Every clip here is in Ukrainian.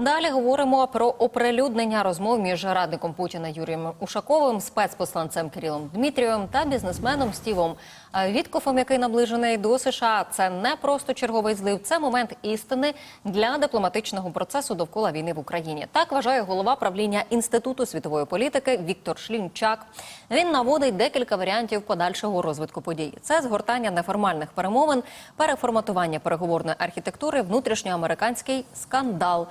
Далі говоримо про оприлюднення розмов між радником Путіна Юрієм Ушаковим, спецпосланцем Кирилом Дмитрієм та бізнесменом Стівом Віткофом, який наближений до США. Це не просто черговий злив, це момент істини для дипломатичного процесу довкола війни в Україні. Так вважає голова правління інституту світової політики Віктор Шлінчак. Він наводить декілька варіантів подальшого розвитку подій. Це згортання неформальних перемовин, переформатування переговорної архітектури, внутрішньоамериканський скандал.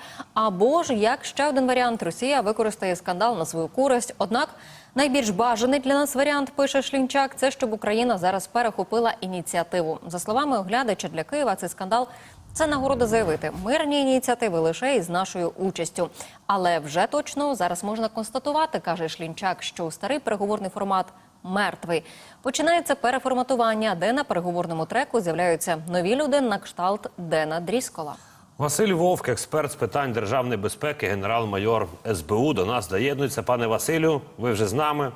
Або ж як ще один варіант, Росія використає скандал на свою користь. Однак найбільш бажаний для нас варіант, пише Шлінчак, це щоб Україна зараз перехопила ініціативу. За словами оглядача для Києва, цей скандал. Це нагорода заявити мирні ініціативи лише із нашою участю. Але вже точно зараз можна констатувати, каже Шлінчак, що старий переговорний формат мертвий. Починається переформатування, де на переговорному треку з'являються нові люди на кшталт Дена Дріскола. Василь Вовк, експерт з питань державної безпеки, генерал-майор СБУ, до нас доєднується. Пане Василю, ви вже з нами.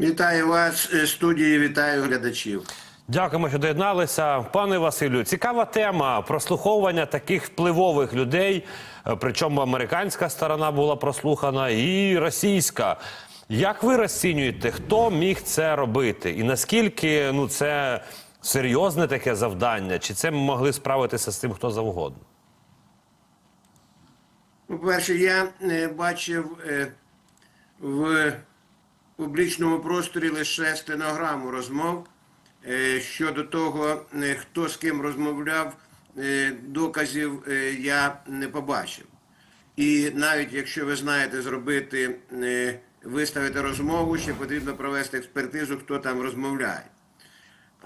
Вітаю вас, студії, вітаю глядачів. Дякуємо, що доєдналися. Пане Василю, цікава тема прослуховування таких впливових людей. Причому американська сторона була прослухана і російська. Як ви розцінюєте, хто міг це робити? І наскільки ну це серйозне таке завдання? Чи це могли справитися з тим хто завгодно? По-перше, я е, бачив е, в публічному просторі лише стенограму розмов е, щодо того, хто з ким розмовляв, доказів я не побачив. І навіть якщо ви знаєте зробити, виставити розмову, ще потрібно провести експертизу, хто там розмовляє.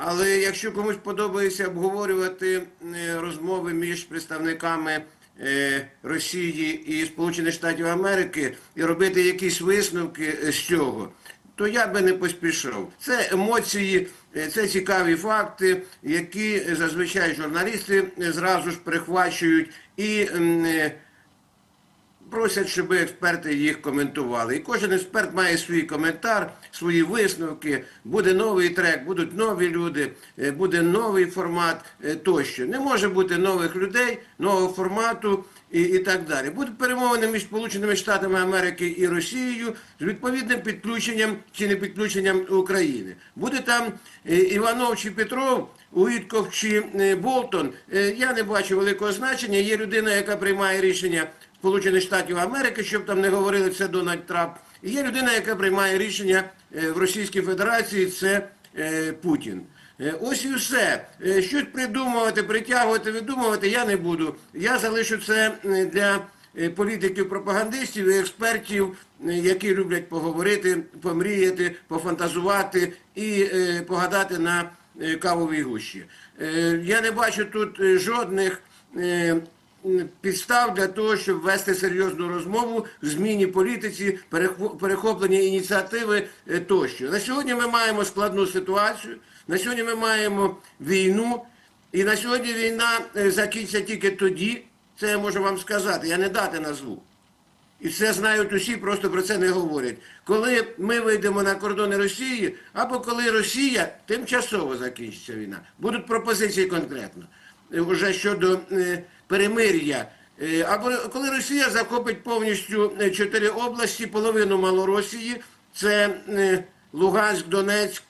Але якщо комусь подобається обговорювати е, розмови між представниками е, Росії і Сполучених Штатів Америки і робити якісь висновки з цього, то я би не поспішав. Це емоції, е, це цікаві факти, які зазвичай журналісти зразу ж прихвачують і. Просять, щоб експерти їх коментували. І кожен експерт має свій коментар, свої висновки. Буде новий трек, будуть нові люди, е, буде новий формат е, тощо. Не може бути нових людей, нового формату і, і так далі. Будуть перемовини між Сполученими Штатами Америки і Росією з відповідним підключенням чи не підключенням України. Буде там е, Іванов чи Петров. Уітков чи Болтон, я не бачу великого значення. Є людина, яка приймає рішення Сполучених Штатів Америки, щоб там не говорили це Дональд Трамп. Є людина, яка приймає рішення е, в Російській Федерації, це е, Путін. Е, Ось і все. Щось придумувати, притягувати, видумувати я не буду. Я залишу це для політиків, пропагандистів і експертів, які люблять поговорити, помріяти, пофантазувати і погадати на кавовій гущі. Я не бачу тут жодних. Підстав для того, щоб вести серйозну розмову в зміні політиці, перехо- перехоплення ініціативи е, тощо. На сьогодні ми маємо складну ситуацію. На сьогодні ми маємо війну, і на сьогодні війна е, закінчиться тільки тоді. Це я можу вам сказати. Я не дати назву. І це знають усі, просто про це не говорять. Коли ми вийдемо на кордони Росії, або коли Росія тимчасово закінчиться війна, будуть пропозиції конкретно е, уже щодо перемир'я. Е, Або коли Росія захопить повністю е, чотири області, половину Малоросії, це е, Луганськ, Донецьк,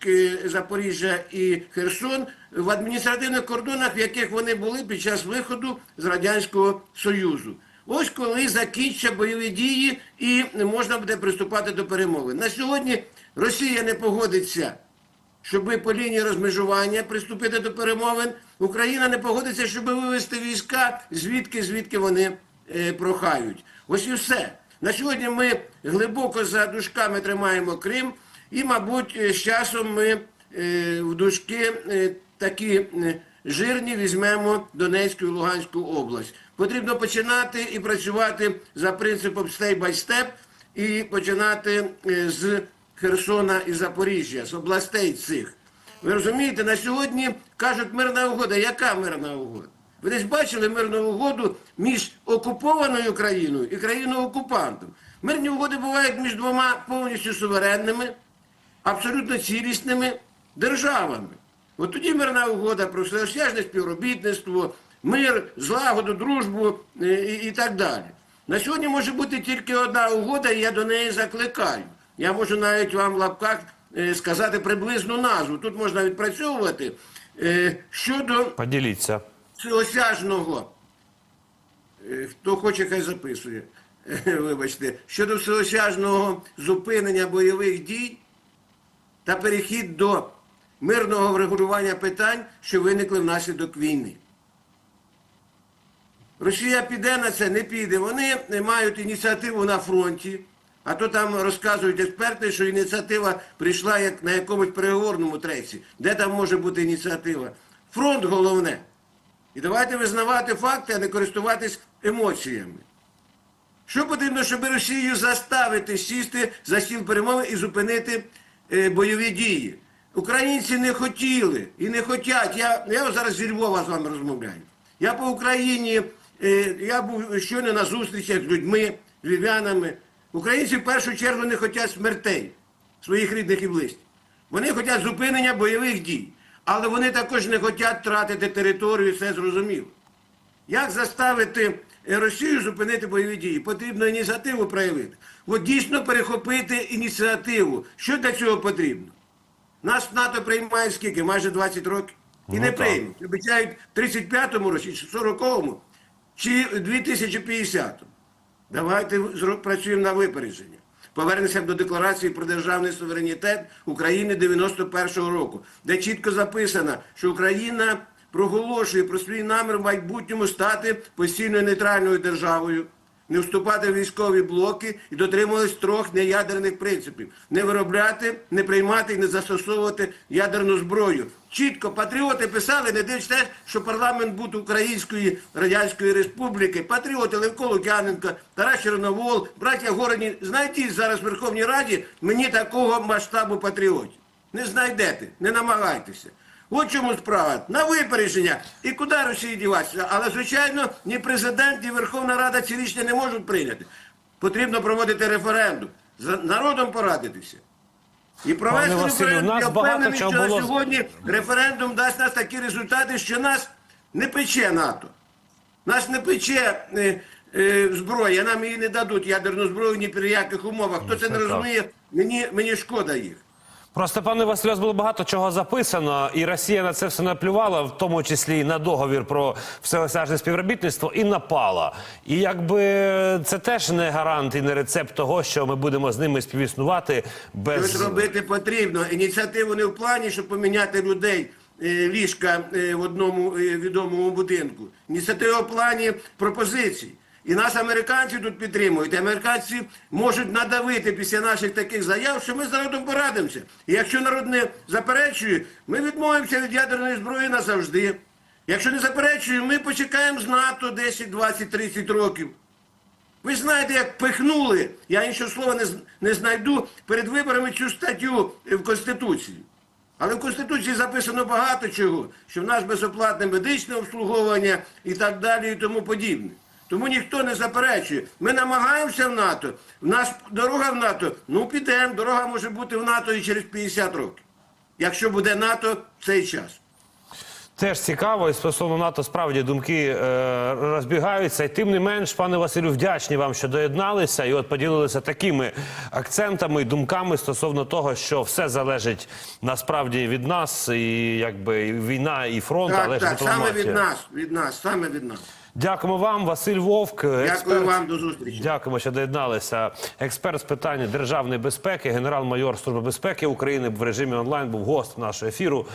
Запоріжжя і Херсон в адміністративних кордонах, в яких вони були під час виходу з Радянського Союзу. Ось коли закінчаться бойові дії і можна буде приступати до перемови. На сьогодні Росія не погодиться, щоб по лінії розмежування приступити до перемовин. Україна не погодиться, щоб вивести війська звідки, звідки вони е, прохають. Ось і все. На сьогодні ми глибоко за дужками тримаємо Крим, і, мабуть, е, з часом ми е, в дужки е, такі е, жирні візьмемо Донецьку і Луганську область. Потрібно починати і працювати за принципом step by step і починати е, з Херсона і Запоріжжя, з областей цих. Ви розумієте, на сьогодні кажуть мирна угода. Яка мирна угода? Ви десь бачили мирну угоду між окупованою країною і країною окупантом. Мирні угоди бувають між двома повністю суверенними, абсолютно цілісними державами. От тоді мирна угода про всеосяжне співробітництво, мир, злагоду, дружбу е, і, і так далі. На сьогодні може бути тільки одна угода, і я до неї закликаю. Я можу навіть вам в лапках сказати приблизну назву. Тут можна відпрацьовувати е, щодо Поділіться. всеосяжного, е, хто хоче, хай записує, Е, вибачте, щодо всеосяжного зупинення бойових дій та перехід до мирного врегулювання питань, що виникли внаслідок війни. Росія піде на це, не піде. Вони мають ініціативу на фронті, а то там розказують експерти, що ініціатива прийшла як на якомусь переговорному треці. Де там може бути ініціатива? Фронт головне. І давайте визнавати факти, а не користуватись емоціями. Що потрібно, щоб Росію заставити сісти за стіл перемови і зупинити е, бойові дії? Українці не хотіли і не хотять. Я, я зараз зі Львова з вами розмовляю. Я по Україні, е, я був щойно на зустрічах з людьми, з львів'янами. Українці в першу чергу не хочуть смертей своїх рідних і близьких. Вони хочуть зупинення бойових дій. Але вони також не хочуть тратити територію, все зрозуміло. Як заставити е, Росію зупинити бойові дії? Потрібно ініціативу проявити. От дійсно перехопити ініціативу. Що для цього потрібно? Нас НАТО приймає скільки? Майже 20 років. І Ну, не приймуть. Обіцяють в 35-му році, чи 40-му, чи 2050-му. Давайте працюємо на випередження. Повернемося до декларації про державний суверенітет України 91-го року, де чітко записано, що Україна проголошує про свій намір в майбутньому стати постійно нейтральною державою, не вступати в військові блоки і дотримуватись трьох неядерних принципів: не виробляти, не приймати і не застосовувати ядерну зброю. Чітко патріоти писали, не те, що парламент був Української Радянської Республіки. Патріоти Левко Лук'яненко, Тарас Чорновол, браття Городні. Знайдіть зараз в Верховній Раді мені такого масштабу патріотів. Не знайдете, не намагайтеся. От чому справа. На випередження. І куди Росії діватися? Але, звичайно, ні президент, ні Верховна Рада ці рішення не можуть прийняти. Потрібно проводити референдум. З народом порадитися. І провести референдум. Я впевнений, що на було- сьогодні референдум дасть нас такі результати, що нас не пече НАТО. Нас не пече е, е, зброя, нам її не дадуть ядерну зброю ні при яких умовах. Хто це це не розуміє, мені, мені шкода їх. Просто, пане Василю, було багато чого записано, і Росія на це все наплювала, в тому числі і на договір про всеосяжне співробітництво, і напала. І якби це теж не гарант і не рецепт того, що ми будемо з ними співіснувати без Щось робити потрібно. Ініціативу не в плані, щоб поміняти людей е, ліжка е, в одному е, відомому будинку. Ініціатива в плані пропозицій. І нас американці тут підтримують. І Американці можуть надавити після наших таких заяв, що ми з народом порадимося. І якщо народ не заперечує, ми відмовимося від ядерної зброї назавжди. Якщо не заперечує, ми почекаємо з НАТО 10, 20, 30 років. Ви знаєте, як пихнули, я іншого слова не, не знайду перед виборами цю статтю в Конституції. Але в Конституції записано багато чого, що в нас безоплатне медичне обслуговування і так далі, і тому подібне. Тому ніхто не заперечує. Ми намагаємося в НАТО. В нас дорога в НАТО. Ну підемо. Дорога може бути в НАТО і через 50 років. Якщо буде НАТО в цей час. Теж цікаво, і стосовно НАТО справді думки е, розбігаються. І тим не менш, пане Василю, вдячні вам, що доєдналися і от поділилися такими акцентами і думками стосовно того, що все залежить насправді від нас, і якби і війна, і фронт, але Так, ж так, саме від нас, від нас, саме від нас. Дякуємо вам, Василь Вовк. Дякую вам, до зустрічі. Дякуємо, що доєдналися. Експерт з питань державної безпеки, генерал-майор Служби безпеки України в режимі онлайн був гост нашого ефіру.